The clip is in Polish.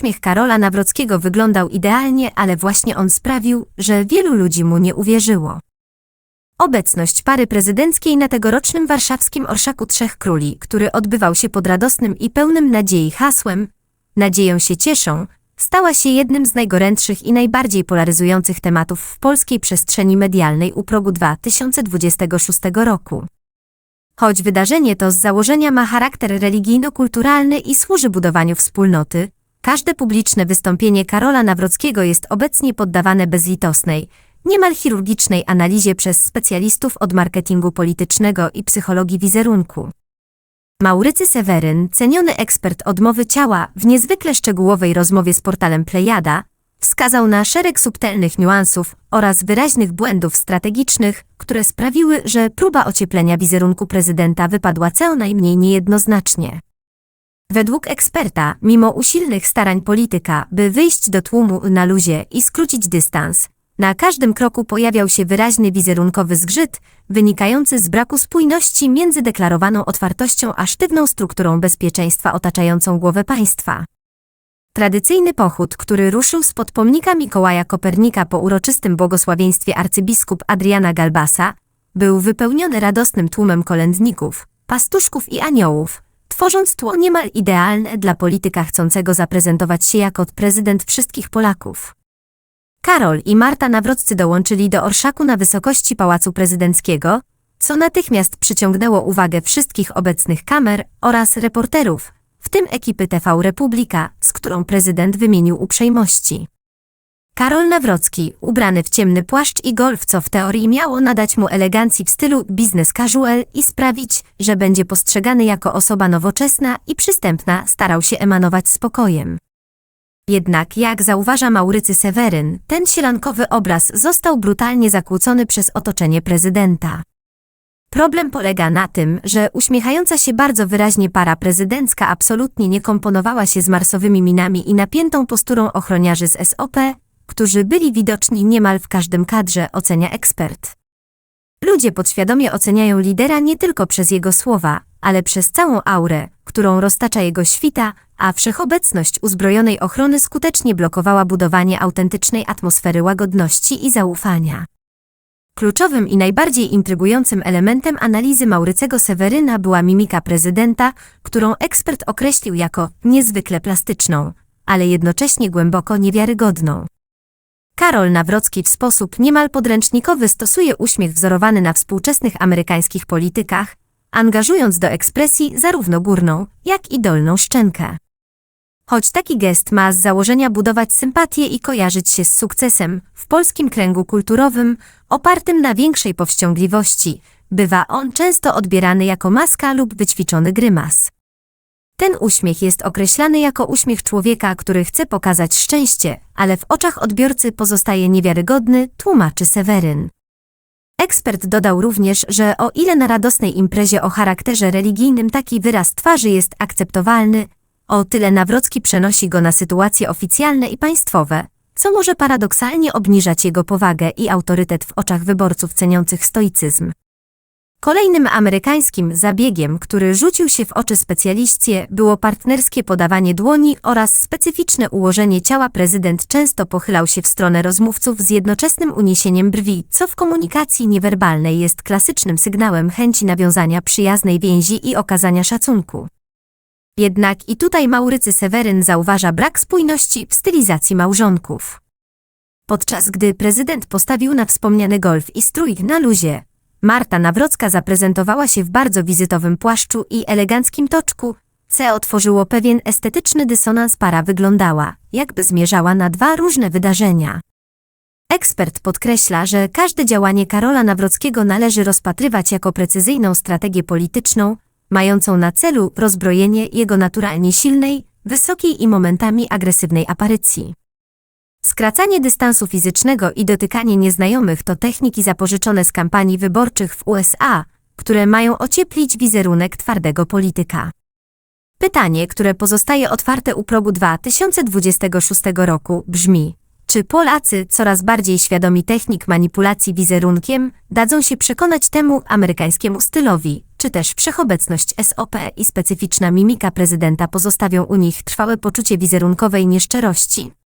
Uśmiech Karola Nawrockiego wyglądał idealnie, ale właśnie on sprawił, że wielu ludzi mu nie uwierzyło. Obecność pary prezydenckiej na tegorocznym warszawskim Orszaku Trzech Króli, który odbywał się pod radosnym i pełnym nadziei hasłem Nadzieją się cieszą, stała się jednym z najgorętszych i najbardziej polaryzujących tematów w polskiej przestrzeni medialnej u progu 2026 roku. Choć wydarzenie to z założenia ma charakter religijno-kulturalny i służy budowaniu wspólnoty, każde publiczne wystąpienie Karola Nawrockiego jest obecnie poddawane bezlitosnej, niemal chirurgicznej analizie przez specjalistów od marketingu politycznego i psychologii wizerunku. Maurycy Seweryn, ceniony ekspert odmowy ciała, w niezwykle szczegółowej rozmowie z portalem Plejada, wskazał na szereg subtelnych niuansów oraz wyraźnych błędów strategicznych, które sprawiły, że próba ocieplenia wizerunku prezydenta wypadła co najmniej niejednoznacznie. Według eksperta, mimo usilnych starań polityka, by wyjść do tłumu na luzie i skrócić dystans, na każdym kroku pojawiał się wyraźny wizerunkowy zgrzyt, wynikający z braku spójności między deklarowaną otwartością a sztywną strukturą bezpieczeństwa otaczającą głowę państwa. Tradycyjny pochód, który ruszył spod pomnika Mikołaja Kopernika po uroczystym błogosławieństwie arcybiskup Adriana Galbasa, był wypełniony radosnym tłumem kolędników, pastuszków i aniołów, tworząc tło niemal idealne dla polityka chcącego zaprezentować się jako prezydent wszystkich Polaków. Karol i Marta Nawroccy dołączyli do orszaku na wysokości Pałacu Prezydenckiego, co natychmiast przyciągnęło uwagę wszystkich obecnych kamer oraz reporterów, w tym ekipy TV Republika, z którą prezydent wymienił uprzejmości. Karol Nawrocki, ubrany w ciemny płaszcz i golf, co w teorii miało nadać mu elegancji w stylu business casual i sprawić, że będzie postrzegany jako osoba nowoczesna i przystępna, starał się emanować spokojem. Jednak, jak zauważa Maurycy Seweryn, ten sielankowy obraz został brutalnie zakłócony przez otoczenie prezydenta. Problem polega na tym, że uśmiechająca się bardzo wyraźnie para prezydencka absolutnie nie komponowała się z marsowymi minami i napiętą posturą ochroniarzy z SOP, którzy byli widoczni niemal w każdym kadrze, ocenia ekspert. Ludzie podświadomie oceniają lidera nie tylko przez jego słowa, ale przez całą aurę, którą roztacza jego świta, a wszechobecność uzbrojonej ochrony skutecznie blokowała budowanie autentycznej atmosfery łagodności i zaufania. Kluczowym i najbardziej intrygującym elementem analizy Maurycego Seweryna była mimika prezydenta, którą ekspert określił jako niezwykle plastyczną, ale jednocześnie głęboko niewiarygodną. Karol Nawrocki w sposób niemal podręcznikowy stosuje uśmiech wzorowany na współczesnych amerykańskich politykach, angażując do ekspresji zarówno górną, jak i dolną szczękę. Choć taki gest ma z założenia budować sympatię i kojarzyć się z sukcesem w polskim kręgu kulturowym, opartym na większej powściągliwości, bywa on często odbierany jako maska lub wyćwiczony grymas. Ten uśmiech jest określany jako uśmiech człowieka, który chce pokazać szczęście, ale w oczach odbiorcy pozostaje niewiarygodny, tłumaczy Seweryn. Ekspert dodał również, że o ile na radosnej imprezie o charakterze religijnym taki wyraz twarzy jest akceptowalny, o tyle Nawrocki przenosi go na sytuacje oficjalne i państwowe, co może paradoksalnie obniżać jego powagę i autorytet w oczach wyborców ceniących stoicyzm. Kolejnym amerykańskim zabiegiem, który rzucił się w oczy specjaliście, było partnerskie podawanie dłoni oraz specyficzne ułożenie ciała. Prezydent często pochylał się w stronę rozmówców z jednoczesnym uniesieniem brwi, co w komunikacji niewerbalnej jest klasycznym sygnałem chęci nawiązania przyjaznej więzi i okazania szacunku. Jednak i tutaj Maurycy Seweryn zauważa brak spójności w stylizacji małżonków. Podczas gdy prezydent postawił na wspomniany golf i strój na luzie, Marta Nawrocka zaprezentowała się w bardzo wizytowym płaszczu i eleganckim toczku, co otworzyło pewien estetyczny dysonans para wyglądała, jakby zmierzała na dwa różne wydarzenia. Ekspert podkreśla, że każde działanie Karola Nawrockiego należy rozpatrywać jako precyzyjną strategię polityczną, mającą na celu rozbrojenie jego naturalnie silnej, wysokiej i momentami agresywnej aparycji. Skracanie dystansu fizycznego i dotykanie nieznajomych to techniki zapożyczone z kampanii wyborczych w USA, które mają ocieplić wizerunek twardego polityka. Pytanie, które pozostaje otwarte u progu 2026 roku, brzmi: czy Polacy, coraz bardziej świadomi technik manipulacji wizerunkiem, dadzą się przekonać temu amerykańskiemu stylowi, czy też wszechobecność SOP i specyficzna mimika prezydenta pozostawią u nich trwałe poczucie wizerunkowej nieszczerości.